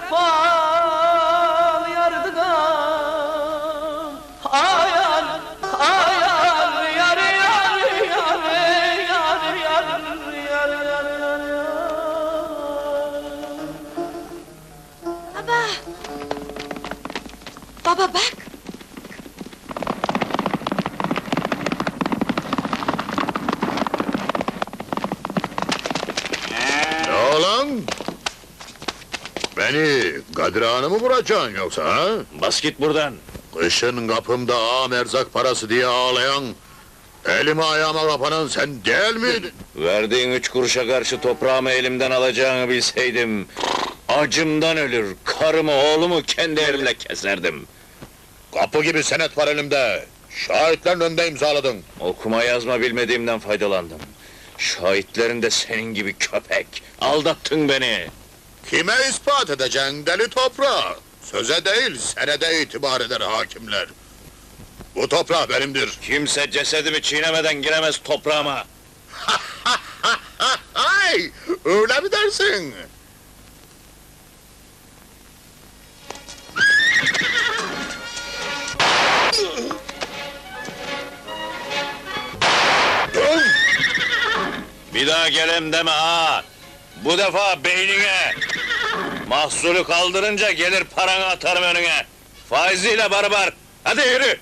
vefalı yardıgan Ayar, ayar, yar, yar, yar, yar, yar, yar, yar, yar, yar. Baba! Baba bak! Ne olan? Beni Kadir Ağa'nı mı vuracaksın yoksa ha? Bas git buradan. Kışın kapımda ağam erzak parası diye ağlayan... ...elime ayağıma kapanan sen değil miydin? Verdiğin üç kuruşa karşı toprağımı elimden alacağını bilseydim... ...acımdan ölür, karımı oğlumu kendi elimle keserdim. Kapı gibi senet var elimde. Şahitlerin önünde imzaladın. Okuma yazma bilmediğimden faydalandım. Şahitlerin de senin gibi köpek. Aldattın beni. Kime ispat edeceksin deli toprağı? Söze değil, senede itibar eder hakimler. Bu toprak benimdir. Kimse cesedimi çiğnemeden giremez toprağıma. Ay, öyle mi dersin? Bir daha gelem deme ha. Bu defa beynine. Mahsulü kaldırınca gelir paranı atarım önüne. Faiziyle barbar. Hadi yürü.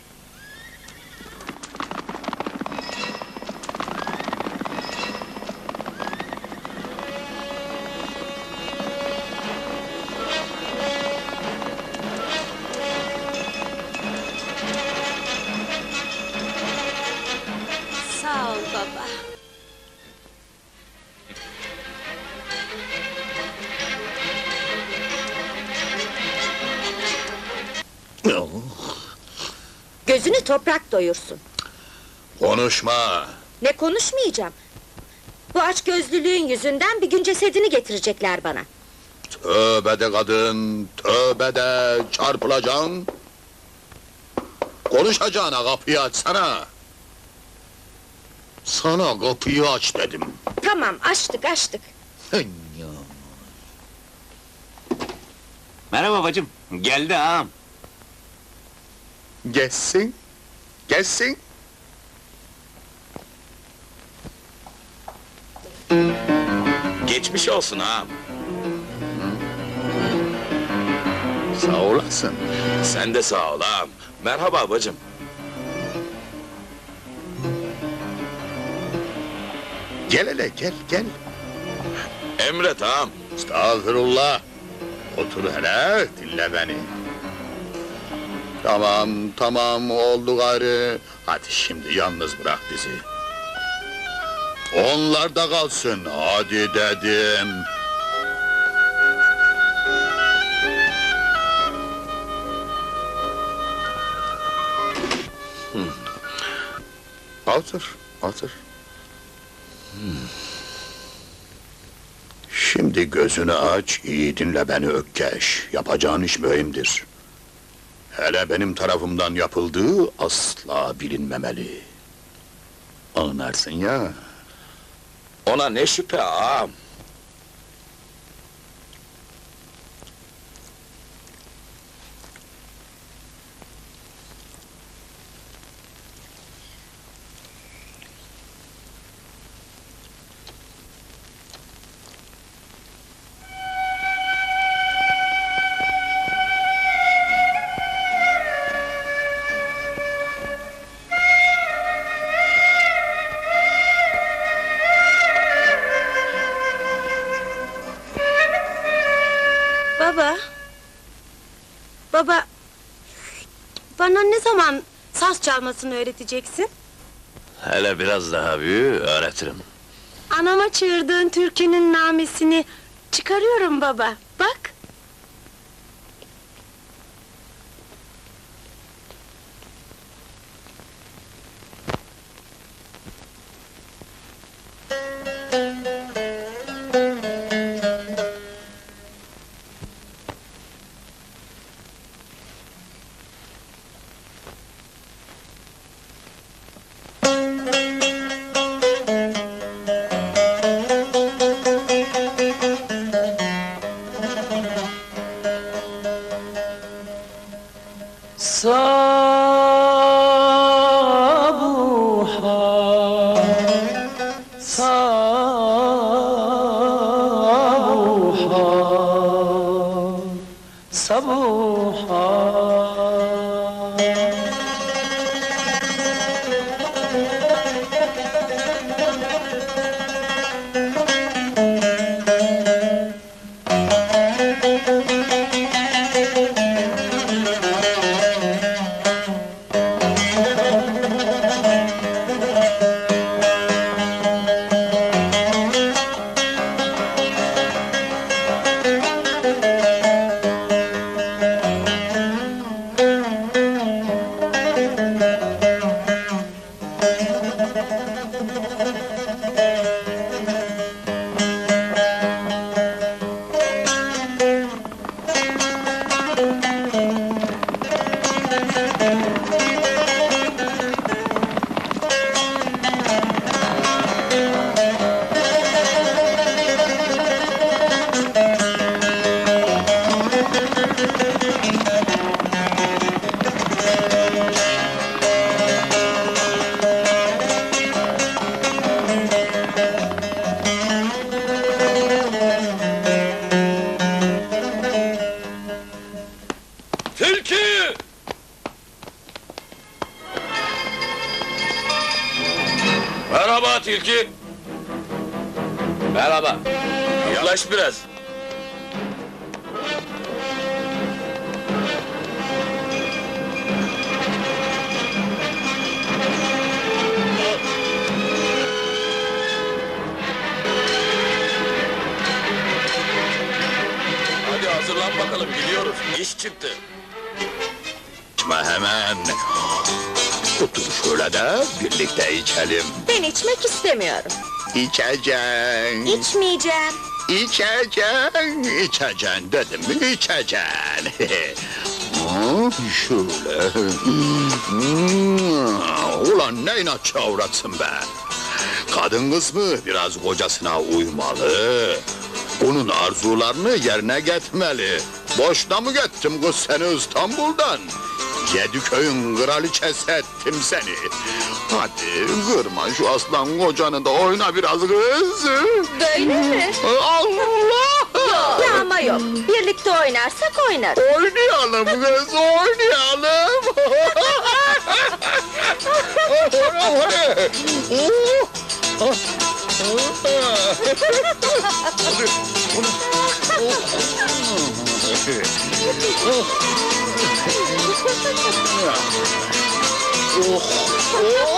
Sağ ol baba. Toprak doyursun. Konuşma. Ne konuşmayacağım. Bu aç gözlülüğün yüzünden bir gün cesedini getirecekler bana. Tövbe de kadın, tövbe de çarpılacaksın. Konuşacağına kapıyı açsana. Sana kapıyı aç dedim. Tamam açtık açtık. Merhaba bacım. Geldi ağam. Geçsin, geçsin. Geçmiş olsun ağam. Sağ olasın. Sen de sağ ol ağam. Merhaba bacım. Gel hele, gel, gel. Emret ağam. Estağfurullah. Otur hele, dinle beni. Tamam, tamam, oldu gayrı. Hadi şimdi yalnız bırak bizi. Onlar da kalsın, hadi dedim. Otur, otur. Şimdi gözünü aç, iyi dinle beni Ökkeş. Yapacağın iş mühimdir. Hele benim tarafımdan yapıldığı asla bilinmemeli. Anlarsın ya. Ona ne şüphe ağam. Bana ne zaman saz çalmasını öğreteceksin? Hele biraz daha büyü öğretirim. Anama çığırdığın türkünün namesini çıkarıyorum baba. Bak. Yaklaş biraz. Hadi hazırlan bakalım gidiyoruz. İş çıktı. İçme hemen. Otur şöyle de birlikte içelim. Ben içmek istemiyorum. İçeceksin. İçmeyeceğim. İçeceksin, içeceksin dedim mi içeceksin. Şöyle. Hmm, Ulan ne inatçı avratsın be. Kadın kısmı biraz kocasına uymalı. Onun arzularını yerine getirmeli. Boşuna mı gittim kız seni İstanbul'dan? Yedi köyün kraliçesi ettim seni. Hadi kırma şu aslan kocanı da oyna biraz kız. Böyle mi? Allah! Ya ama yok. Birlikte oynarsak oynarız. Oynayalım kız, oynayalım. oh. おお